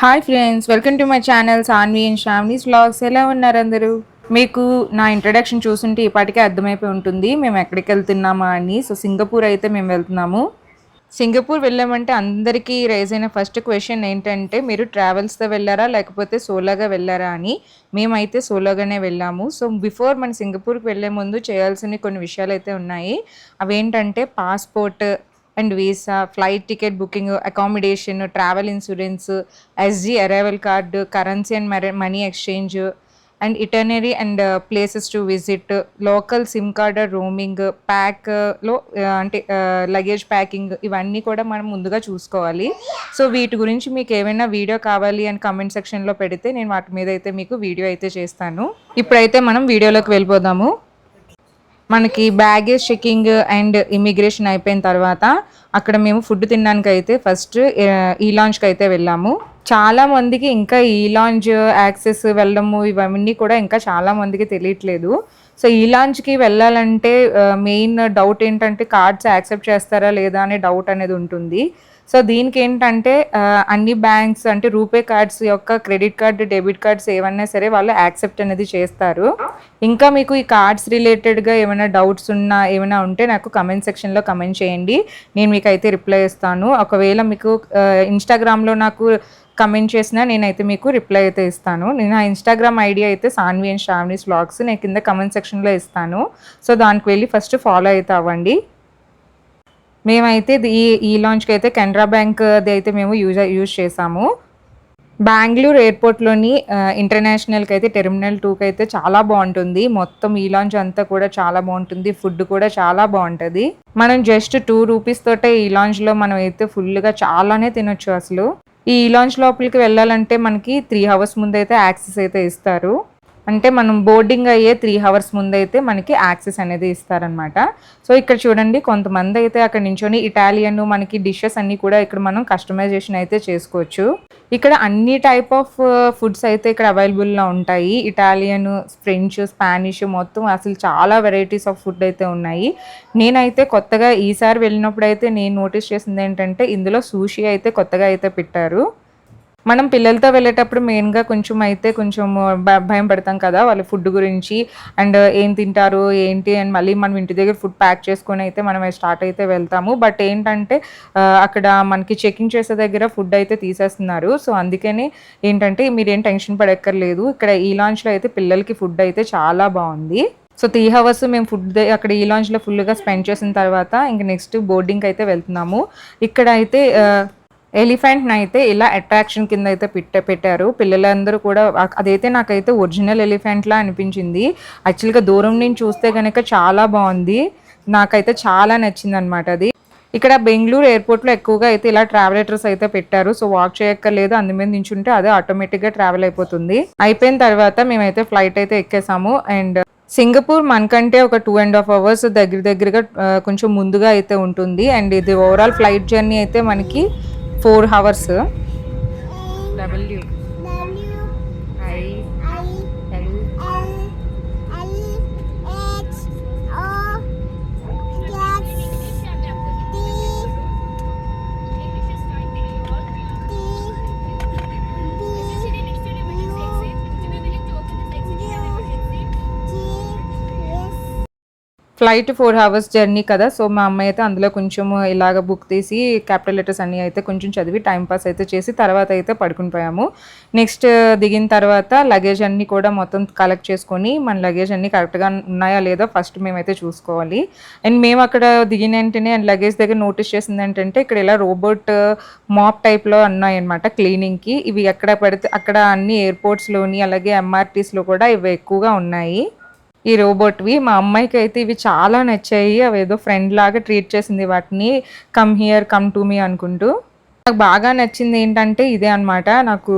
Hi friends welcome to my channel Sanvi and Shravani's vlogs ఎలా ఉన్నారు అందరూ? మీకు నా ఇంట్రడక్షన్ చూస్తుంటే ఇప్పటికే అర్థమైపోయి ఉంటుంది. మేము ఎక్కడికి వెళ్తున్నామా అని. సో సింగపూర్ అయితే మేము వెళ్తున్నాము. సింగపూర్ వెళ్ళామంటే అందరికీ రైజ్ అయిన ఫస్ట్ క్వశ్చన్ ఏంటంటే మీరు ట్రావెల్స్తో వెళ్ళారా? లేకపోతే సోలోగా వెళ్ళారా అని. మేమైతే సోలోగానే వెళ్ళాము. సో బిఫోర్ మన సింగపూర్కి వెళ్ళే ముందు చేయాల్సిన కొన్ని విషయాలు అయితే ఉన్నాయి. అవేంటంటే passport and visa flight ticket booking accommodation travel insurance SG arrival card currency and money exchange and itinerary and uh, places to visit local SIM card roaming ప్యాక్లో uh, అంటే uh, లగేజ్ ప్యాకింగ్ ఇవన్నీ కూడా మనం ముందుగా చూసుకోవాలి. So వీటి గురించి మీకు ఏమైనా వీడియో కావాలి అని కమెంట్ సెక్షన్లో పెడితే నేను వాటి మీద అయితే మీకు వీడియో అయితే చేస్తాను. ఇప్పుడైతే మనం వీడియోలోకి వెళ్ళిపోదాము. మనకి బ్యాగేజ్ చెకింగ్ అండ్ ఇమిగ్రేషన్ అయిపోయిన తర్వాత అక్కడ మేము ఫుడ్ తినడానికి అయితే ఫస్ట్ ఈ లాంచ్కి అయితే వెళ్ళాము. చాలా మందికి ఇంకా ఈ లాంచ్ యాక్సెస్ వెళ్ళడము ఇవన్నీ కూడా ఇంకా చాలా మందికి తెలియట్లేదు. సో ఈ లాంచ్కి వెళ్ళాలంటే మెయిన్ డౌట్ ఏంటంటే కార్డ్స్ యాక్సెప్ట్ చేస్తారా లేదా అనే డౌట్ అనేది ఉంటుంది. సో దీనికి ఏంటంటే అన్ని బ్యాంక్స్ అంటే రూపే కార్డ్స్ యొక్క క్రెడిట్ కార్డ్ డెబిట్ కార్డ్స్ ఏమన్నా సరే వాళ్ళు యాక్సెప్ట్ అనేది చేస్తారు. ఇంకా మీకు ఈ కార్డ్స్ రిలేటెడ్గా ఏమైనా డౌట్స్ ఉన్నా ఏమైనా ఉంటే నాకు కమెంట్ సెక్షన్లో కమెంట్ చేయండి. నేను మీకు అయితే రిప్లై ఇస్తాను. ఒకవేళ మీకు ఇన్స్టాగ్రామ్లో నాకు కమెంట్ చేసినా నేనైతే మీకు రిప్లై అయితే ఇస్తాను. నేను నా ఇన్స్టాగ్రామ్ ఐడి అయితే సాన్వి అండ్ శ్రావణీస్ వ్లాగ్స్ నేను కింద కమెంట్ సెక్షన్లో ఇస్తాను. సో దానికి వెళ్ళి ఫస్ట్ ఫాలో అయితే అవ్వండి. మేమైతే ఇది- ఈ ఈ లాంచ్కి అయితే కెనరా బ్యాంక్ అది అయితే మేము యూజ్ యూజ్ చేసాము. బెంగళూరు ఎయిర్పోర్ట్లోని ఇంటర్నేషనల్కి అయితే టెర్మినల్ టూకి అయితే చాలా బాగుంటుంది. మొత్తం ఈ లాంచ్ అంతా కూడా చాలా బాగుంటుంది. ఫుడ్ కూడా చాలా బాగుంటుంది. మనం జస్ట్ టూ రూపీస్ తోటే ఈ లాంచ్లో మనం అయితే ఫుల్గా చాలానే తినొచ్చు అసలు. ఈ లాంచ్ లోపలికి వెళ్ళాలంటే మనకి త్రీ అవర్స్ ముందు అయితే యాక్సెస్ అయితే ఇస్తారు. అంటే మనం బోర్డింగ్ అయ్యే త్రీ అవర్స్ ముందు అయితే మనకి యాక్సెస్ అనేది ఇస్తారనమాట సో ఇక్కడ చూడండి కొంతమంది అయితే అక్కడ నించొని ఇటాలియన్ మనకి డిషెస్ అన్నీ కూడా ఇక్కడ మనం కస్టమైజేషన్ అయితే చేసుకోవచ్చు. ఇక్కడ అన్ని టైప్ ఆఫ్ ఫుడ్స్ అయితే ఇక్కడ అవైలబుల్లో ఉంటాయి. ఇటాలియన్ ఫ్రెంచ్ స్పానిష్ మొత్తం అసలు చాలా వెరైటీస్ ఆఫ్ ఫుడ్ అయితే ఉన్నాయి. నేనైతే కొత్తగా ఈసారి వెళ్ళినప్పుడు అయితే నేను నోటీస్ చేసింది ఏంటంటే ఇందులో సూషి అయితే కొత్తగా అయితే పెట్టారు. మనం పిల్లలతో వెళ్ళేటప్పుడు మెయిన్గా కొంచెం అయితే కొంచెం భయం పడతాం కదా వాళ్ళ ఫుడ్ గురించి. అండ్ ఏం తింటారు ఏంటి? అండ్ మళ్ళీ మనం ఇంటి దగ్గర ఫుడ్ ప్యాక్ చేసుకొని అయితే మనం స్టార్ట్ అయితే వెళ్తాము. బట్ ఏంటంటే అక్కడ మనకి చెకింగ్ చేసే దగ్గర ఫుడ్ అయితే తీసేస్తున్నారు. సో అందుకని ఏంటంటే మీరేం టెన్షన్ పడక్కర్లేదు. ఇక్కడ ఈ లాంచ్లో అయితే పిల్లలకి ఫుడ్ అయితే చాలా బాగుంది. సో త్రీ అవర్స్ మేము ఫుడ్ అక్కడ ఈ లాంచ్లో ఫుల్గా స్పెండ్ చేసిన తర్వాత ఇంక నెక్స్ట్ బోర్డింగ్ అయితే వెళ్తున్నాము. ఇక్కడ అయితే ఎలిఫెంట్ని అయితే ఇలా అట్రాక్షన్ కింద అయితే పెట్ట పెట్టారు. పిల్లలందరూ కూడా అదైతే నాకైతే ఒరిజినల్ ఎలిఫెంట్లా అనిపించింది. యాక్చువల్గా దూరం నుంచి చూస్తే కనుక చాలా బాగుంది. నాకైతే చాలా నచ్చింది అనమాట అది. ఇక్కడ బెంగళూరు ఎయిర్పోర్ట్లో ఎక్కువగా అయితే ఇలా ట్రావెలేటర్స్ అయితే పెట్టారు. సో వాక్ చేయక్కర్లేదు. అందు మీద నించుంటే అదే ఆటోమేటిక్గా ట్రావెల్ అయిపోతుంది. అయిపోయిన తర్వాత మేమైతే ఫ్లైట్ అయితే ఎక్కేసాము. అండ్ సింగపూర్ మనకంటే ఒక టూ అండ్ హాఫ్ అవర్స్ దగ్గర దగ్గరగా కొంచెం ముందుగా అయితే ఉంటుంది. అండ్ ఇది ఓవరాల్ ఫ్లైట్ జర్నీ అయితే మనకి four hours. W flight four hours journey కదా. సో మా అమ్మాయి అయితే అందులో కొంచెం ఇలాగ బుక్ తీసి క్యాపిటల్ లెటర్స్ అన్నీ అయితే కొంచెం చదివి టైం పాస్ అయితే చేసి తర్వాత అయితే పడుకుని పోయాము. నెక్స్ట్ దిగిన తర్వాత లగేజ్ అన్నీ కూడా మొత్తం కలెక్ట్ చేసుకొని మన లగేజ్ అన్నీ కరెక్ట్గా ఉన్నాయా లేదా ఫస్ట్ మేమైతే చూసుకోవాలి. అండ్ మేము అక్కడ దిగిన వెంటనే అండ్ లగేజ్ దగ్గర నోటీస్ చేసింది ఏంటంటే ఇక్కడ ఇలా రోబోట్ మాప్ టైప్లో ఉన్నాయన్నమాట క్లీనింగ్కి ఇవి ఎక్కడ పడితే అక్కడ అన్ని ఎయిర్పోర్ట్స్లోని అలాగే ఎంఆర్టీస్లో కూడా ఇవి ఎక్కువగా ఉన్నాయి. ఈ రోబోట్వి. మా అమ్మాయికి అయితే ఇవి చాలా నచ్చాయి. అవి ఏదో ఫ్రెండ్ లాగా ట్రీట్ చేసింది వాటిని. Come here come to me అనుకుంటూ. నాకు బాగా నచ్చింది ఏంటంటే ఇదే అన్నమాట. నాకు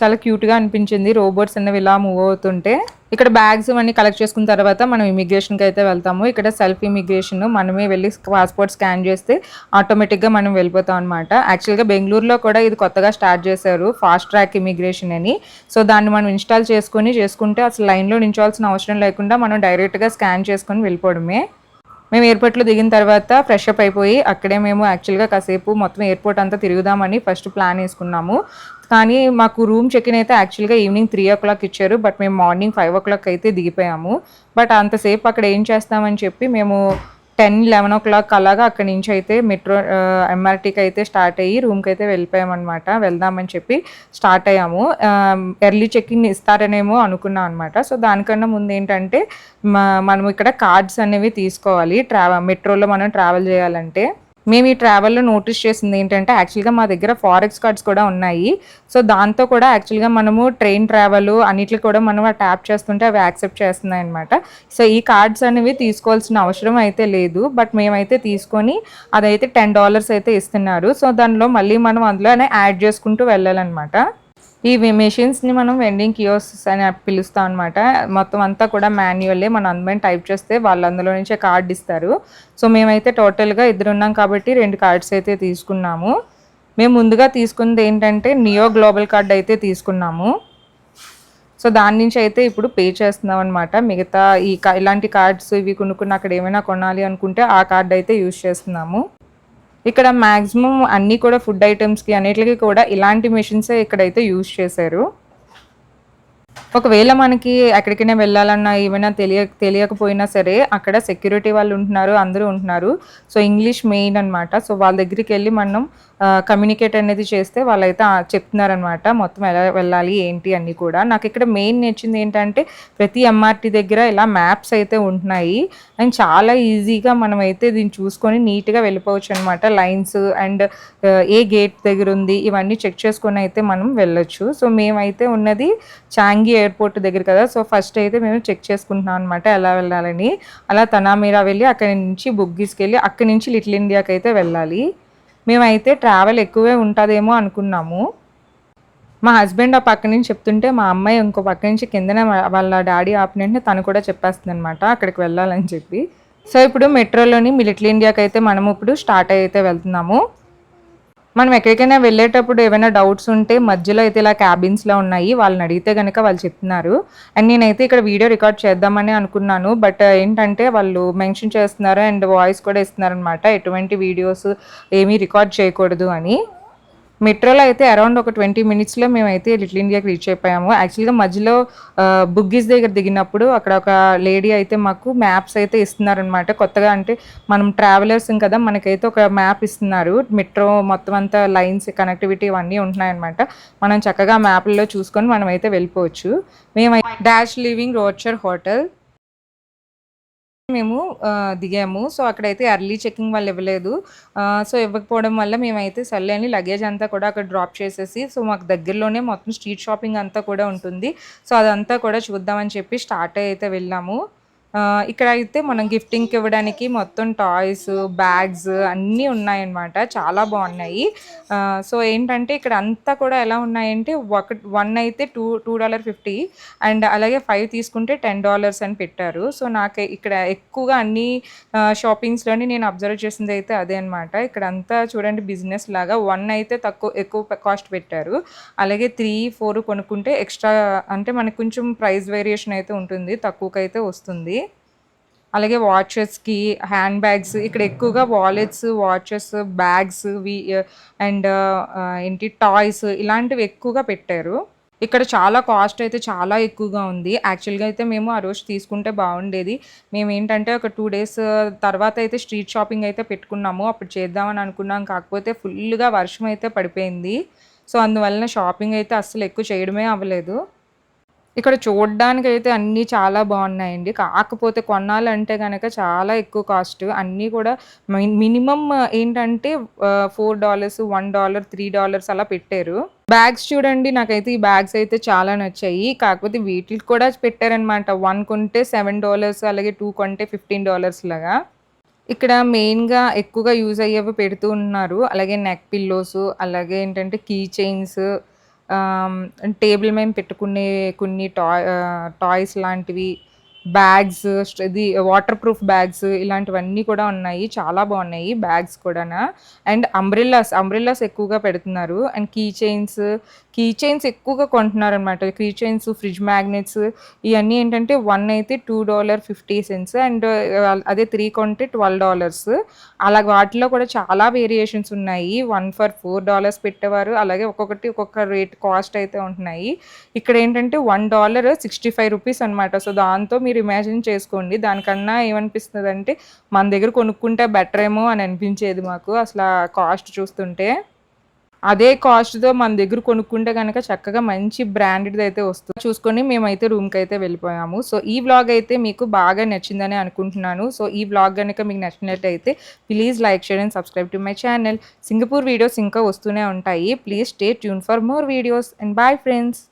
చాలా క్యూట్గా అనిపించింది. రోబోట్స్ అనేవి ఇలా మూవ్ అవుతుంటే. ఇక్కడ బ్యాగ్స్ ఇవన్నీ కలెక్ట్ చేసుకున్న తర్వాత మనం ఇమిగ్రేషన్కి అయితే వెళ్తాము. ఇక్కడ సెల్ఫ్ ఇమిగ్రేషన్ మనమే వెళ్ళి పాస్పోర్ట్ స్కాన్ చేస్తే ఆటోమేటిక్గా మనం వెళ్ళిపోతాం అనమాట యాక్చువల్గా బెంగళూరులో కూడా ఇది కొత్తగా స్టార్ట్ చేశారు ఫాస్ట్ ట్రాక్ ఇమిగ్రేషన్ అని. సో దాన్ని మనం ఇన్స్టాల్ చేసుకొని చేసుకుంటే అసలు లైన్లో నించోవాల్సిన అవసరం లేకుండా మనం డైరెక్ట్గా స్కాన్ చేసుకొని వెళ్ళిపోవడమే. మేము ఎయిర్పోర్ట్లో దిగిన తర్వాత ఫ్రెష్ అప్ అయిపోయి అక్కడే మేము యాక్చువల్గా కాసేపు మొత్తం ఎయిర్పోర్ట్ అంతా తిరుగుదామని ఫస్ట్ ప్లాన్ వేసుకున్నాము. కానీ మాకు రూమ్ చెక్ ఇన్ అయితే యాక్చువల్గా ఈవినింగ్ త్రీ ఓ క్లాక్ ఇచ్చారు. బట్ మేము మార్నింగ్ ఫైవ్ ఓ క్లాక్ అయితే దిగిపోయాము. బట్ అంతసేపు అక్కడ ఏం చేస్తామని చెప్పి మేము టెన్ లెవెన్ ఓ క్లాక్ అలాగా అక్కడి నుంచి అయితే మెట్రో ఎంఆర్టీకి అయితే స్టార్ట్ అయ్యి రూమ్కి అయితే వెళ్ళిపోయామన్నమాట. వెళ్దామని చెప్పి స్టార్ట్ అయ్యాము. ఎర్లీ చెక్కింగ్ ఇస్తారనేమో అనుకున్నాం అనమాట సో దానికన్నా ముందు ఏంటంటే మనం ఇక్కడ కార్డ్స్ అనేవి తీసుకోవాలి. ట్రావెల్ మెట్రోలో మనం ట్రావెల్ చేయాలంటే. మేము ఈ ట్రావెల్లో నోటీస్ చేసింది ఏంటంటే యాక్చువల్గా మా దగ్గర ఫారెక్స్ కార్డ్స్ కూడా ఉన్నాయి. సో దాంతో కూడా యాక్చువల్గా మనము ట్రైన్ ట్రావెల్ అన్నిటికి కూడా మనం ట్యాప్ చేస్తుంటే అవి యాక్సెప్ట్ చేస్తున్నాయి అనమాట సో ఈ కార్డ్స్ అనేవి తీసుకోవాల్సిన అవసరం అయితే లేదు. బట్ మేమైతే తీసుకొని అదైతే టెన్ డాలర్స్ అయితే ఇస్తున్నారు. సో దానిలో మళ్ళీ మనం అందులోనే యాడ్ చేసుకుంటూ వెళ్ళాలన్నమాట. ఈ మెషిన్స్ని మనం వెండింగ్ కియోస్ అని పిలుస్తాం అనమాట మొత్తం అంతా కూడా మాన్యువల్లే మనం అందమైన టైప్ చేస్తే వాళ్ళు అందులో నుంచే కార్డ్ ఇస్తారు. సో మేమైతే టోటల్గా ఇద్దరు ఉన్నాం కాబట్టి రెండు కార్డ్స్ అయితే తీసుకున్నాము. మేము ముందుగా తీసుకున్నది ఏంటంటే నియో గ్లోబల్ కార్డ్ అయితే తీసుకున్నాము. సో దాని నుంచి అయితే ఇప్పుడు పే చేస్తున్నాం అనమాట మిగతా ఈ ఇలాంటి కార్డ్స్ ఇవి కొనుక్కున్న అక్కడ ఏమైనా కొనాలి అనుకుంటే ఆ కార్డ్ అయితే యూజ్ చేస్తున్నాము. ఇక్కడ మ్యాక్సిమం అన్నీ కూడా ఫుడ్ ఐటమ్స్కి అన్నిటికీ కూడా ఇలాంటి మెషిన్సే ఇక్కడైతే యూజ్ చేశారు. ఒకవేళ మనకి ఎక్కడికైనా వెళ్ళాలన్నా ఏమైనా తెలియ తెలియకపోయినా సరే అక్కడ సెక్యూరిటీ వాళ్ళు ఉంటున్నారు అందరూ ఉంటున్నారు. సో ఇంగ్లీష్ మెయిన్ అన్నమాట. సో వాళ్ళ దగ్గరికి వెళ్ళి మనం కమ్యూనికేట్ అనేది చేస్తే వాళ్ళైతే చెప్తున్నారనమాట మొత్తం ఎలా వెళ్ళాలి ఏంటి అన్నీ కూడా. నాకు ఇక్కడ మెయిన్ నచ్చింది ఏంటంటే ప్రతి ఎంఆర్టీ దగ్గర ఇలా మ్యాప్స్ అయితే ఉంటున్నాయి. అండ్ చాలా ఈజీగా మనం అయితే దీన్ని చూసుకొని నీట్గా వెళ్ళిపోవచ్చు అనమాట లైన్స్ అండ్ ఏ గేట్ దగ్గర ఉంది ఇవన్నీ చెక్ చేసుకొని అయితే మనం వెళ్ళొచ్చు. సో మేమైతే ఉన్నది చాంగ్ ఎయిర్పోర్ట్ దగ్గర కదా సో ఫస్ట్ అయితే మేము చెక్ చేసుకుంటున్నాం అనమాట ఎలా వెళ్ళాలని. అలా తనామీరా వెళ్ళి అక్కడి నుంచి బుగ్గీస్కి వెళ్ళి అక్కడి నుంచి లిటిల్ ఇండియాకి అయితే వెళ్ళాలి. మేమైతే ట్రావెల్ ఎక్కువే ఉంటుందేమో అనుకున్నాము. మా హస్బెండ్ ఆ పక్క నుంచి చెప్తుంటే మా అమ్మాయి ఇంకో పక్క నుంచి కిందనే వాళ్ళ డాడీ ఆపినంటే తను కూడా చెప్పేస్తుంది అనమాట అక్కడికి వెళ్ళాలని చెప్పి. సో ఇప్పుడు మెట్రోలోని మిలిటరీ ఇండియాకి అయితే మనం ఇప్పుడు స్టార్ట్ అయితే వెళ్తున్నాము. మనం ఎక్కడికైనా వెళ్ళేటప్పుడు ఏమైనా డౌట్స్ ఉంటే మధ్యలో అయితే ఇలా క్యాబిన్స్లో ఉన్నాయి వాళ్ళని అడిగితే కనుక వాళ్ళు చెప్తున్నారు. అండ్ నేనైతే ఇక్కడ వీడియో రికార్డ్ చేద్దామని అనుకున్నాను. బట్ ఏంటంటే వాళ్ళు మెన్షన్ చేస్తున్నారు అండ్ వాయిస్ కూడా ఇస్తున్నారు అనమాట ఎటువంటి వీడియోస్ ఏమీ రికార్డ్ చేయకూడదు అని. మెట్రోలో అయితే అరౌండ్ ఒక ట్వంటీ మినిట్స్లో మేమైతే లిటిల్ ఇండియాకి రీచ్ అయిపోయాము. యాక్చువల్గా మధ్యలో బుగ్గీస్ దగ్గర దిగినప్పుడు అక్కడ ఒక లేడీ అయితే మాకు మ్యాప్స్ అయితే ఇస్తున్నారనమాట కొత్తగా అంటే మనం ట్రావెలర్స్ కదా మనకైతే ఒక మ్యాప్ ఇస్తున్నారు. మెట్రో మొత్తం అంతా లైన్స్ కనెక్టివిటీ ఇవన్నీ ఉంటున్నాయన్నమాట. మనం చక్కగా మ్యాప్లలో చూసుకొని మనం అయితే వెళ్ళిపోవచ్చు. మేము డాష్ లివింగ్ రోడ్చర్ హోటల్. మేము దిగాము. సో అక్కడైతే ఎర్లీ చెకింగ్ వాళ్ళు ఇవ్వలేదు. సో ఇవ్వకపోవడం వల్ల మేమైతే సర్లే అని లగేజ్ అంతా కూడా అక్కడ డ్రాప్ చేసేసి సో మాకు దగ్గరలోనే మొత్తం స్ట్రీట్ షాపింగ్ అంతా కూడా ఉంటుంది. సో అదంతా కూడా చూద్దామని చెప్పి స్టార్ట్ అయితే వెళ్ళాము. ఇక్కడ అయితే మనం గిఫ్టింగ్కి ఇవ్వడానికి మొత్తం టాయ్స్ బ్యాగ్స్ అన్నీ ఉన్నాయన్నమాట. చాలా బాగున్నాయి. సో ఏంటంటే ఇక్కడ అంతా కూడా ఎలా ఉన్నాయంటే ఒక వన్ అయితే two two dollar fifty and అలాగే ఫైవ్ తీసుకుంటే టెన్ డాలర్స్ అని పెట్టారు. సో నాకు ఇక్కడ ఎక్కువగా అన్ని షాపింగ్స్లోని నేను అబ్జర్వ్ చేసింది అయితే అదే అనమాట ఇక్కడ అంతా చూడండి బిజినెస్ లాగా వన్ అయితే తక్కువ ఎక్కువ కాస్ట్ పెట్టారు. అలాగే త్రీ ఫోర్ కొనుక్కుంటే ఎక్స్ట్రా అంటే మనకు కొంచెం ప్రైస్ వేరియేషన్ అయితే ఉంటుంది తక్కువకైతే వస్తుంది. అలాగే వాచెస్కి హ్యాండ్ బ్యాగ్స్ ఇక్కడ ఎక్కువగా వాలెట్స్ వాచెస్ బ్యాగ్స్ వి అండ్ uh, ఏంటి టాయ్స్ ఇలాంటివి ఎక్కువగా పెట్టారు. ఇక్కడ చాలా కాస్ట్ అయితే చాలా ఎక్కువగా ఉంది. యాక్చువల్గా అయితే మేము ఆ రోజు తీసుకుంటే బాగుండేది. మేము ఏంటంటే ఒక టూ డేస్ తర్వాత అయితే స్ట్రీట్ షాపింగ్ అయితే పెట్టుకున్నాము. అప్పుడు చేద్దామని అనుకున్నాం. కాకపోతే ఫుల్గా వర్షం అయితే పడిపోయింది. సో అందువలన షాపింగ్ అయితే అస్సలు ఎక్కువ చేయడమే అవ్వలేదు. ఇక్కడ చూడడానికి అయితే అన్నీ చాలా బాగున్నాయండి. కాకపోతే కొనాలంటే కనుక చాలా ఎక్కువ కాస్ట్. అన్నీ కూడా మినిమం ఏంటంటే four dollars one dollar three dollars అలా పెట్టారు. బ్యాగ్స్ చూడండి నాకైతే ఈ బ్యాగ్స్ అయితే చాలా నచ్చాయి. కాకపోతే వీటికి కూడా పెట్టారనమాట. వన్ కొంటే సెవెన్ డాలర్స్ అలాగే టూ కొంటే ఫిఫ్టీన్ డాలర్స్ లాగా. ఇక్కడ మెయిన్గా ఎక్కువగా యూజ్ అయ్యేవి పెడుతూ ఉన్నారు. అలాగే నెక్ పిల్లోస్ అలాగే ఏంటంటే కీ చైన్స్ టేబుల్ మేము పెట్టుకునే కొన్ని టాయ్ టాయ్స్ లాంటివి బ్యాగ్స్ ఇది వాటర్ ప్రూఫ్ బ్యాగ్స్ ఇలాంటివన్నీ కూడా ఉన్నాయి. చాలా బాగున్నాయి బ్యాగ్స్ కూడా అండ్ అంబ్రిల్లాస్ అంబ్రిల్లాస్ ఎక్కువగా పెడుతున్నారు. And key chains key chains ఎక్కువగా కొంటున్నారు అనమాట కీ చైన్స్ ఫ్రిడ్జ్ మ్యాగ్నెట్స్ ఇవన్నీ ఏంటంటే వన్ అయితే two dollar fifty cents and అదే త్రీ కొంటే ట్వెల్వ్ డాలర్స్ అలా వాటిలో కూడా చాలా వేరియేషన్స్ ఉన్నాయి. వన్ ఫర్ ఫోర్ డాలర్స్ పెట్టేవారు. అలాగే ఒక్కొక్కటి ఒక్కొక్క రేట్ కాస్ట్ అయితే ఉంటున్నాయి. ఇక్కడ ఏంటంటే one dollar sixty five rupees అనమాట సో దాంతో మీరు ఇమాజిన్ చేసుకోండి. దానికన్నా ఏమనిపిస్తుంది అంటే మన దగ్గర కొనుక్కుంటే బెటర్ ఏమో అని అనిపించేది మాకు. అసలు కాస్ట్ చూస్తుంటే అదే కాస్ట్తో మన దగ్గర కొనుక్కుంటే కనుక చక్కగా మంచి బ్రాండెడ్ అయితే వస్తుంది. చూసుకొని మేమైతే రూమ్కి అయితే వెళ్ళిపోయాము. సో ఈ వ్లాగ్ అయితే మీకు బాగా నచ్చిందని అనుకుంటున్నాను. సో ఈ వ్లాగ్ కనుక మీకు నచ్చినట్టయితే please like share and subscribe to my channel Singapore videos ఇంకా వస్తూనే ఉంటాయి. Please stay tune for more videos and bye friends